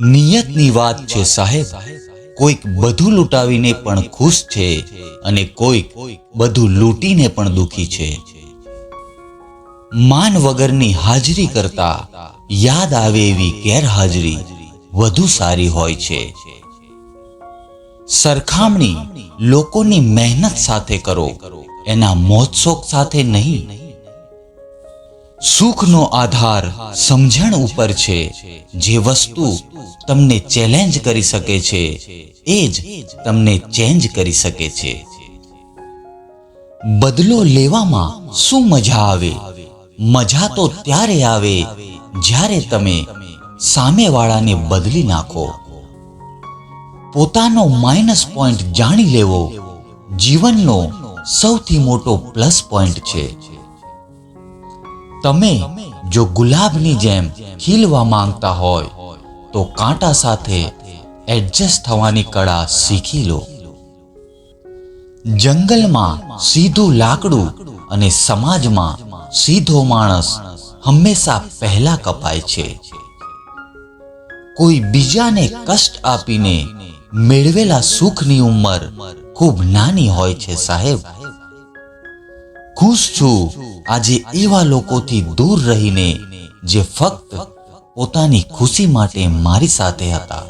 નિયતની વાત છે, સાહેબ. કોઈક બધું લૂંટાવીને પણ ખુશ છે અને કોઈક બધું લૂંટીને પણ દુખી છે. માન વગરની હાજરી કરતા યાદ આવે એવી ગેરહાજરી વધુ સારી હોય છે. સરખામણી લોકોની મહેનત સાથે કરો, એના મોજશોખ સાથે નહીં. સુખનો આધાર સમજણ ઉપર છે. જે વસ્તુ તમને ચેલેન્જ કરી શકે છે, એ જ તમને ચેન્જ કરી શકે છે. બદલો લેવામાં શું મજા આવે? મજા તો ત્યારે આવે જ્યારે તમે સામેવાળાને બદલી નાખો. પોતાનો માઇનસ પોઈન્ટ જાણી લેવો જીવનનો સૌથી મોટો પ્લસ પોઈન્ટ છે. તમે જો ગુલાબની જેમ ખીલવા માંગતા હોય, તો કાંટા સાથે એડજસ્ટ થવાની કળા શીખી લો. જંગલમાં સીધું લાકડું અને સમાજમાં સીધો માણસ હંમેશા પહેલા કપાય છે. કોઈ બીજાને કષ્ટ આપીને મેળવેલા સુખની ઉંમર ખૂબ નાની હોય છે સાહેબ. ખુશ છું આજે એવા લોકોથી દૂર રહીને જે ફક્ત પોતાની ખુશી માટે મારી સાથે હતા.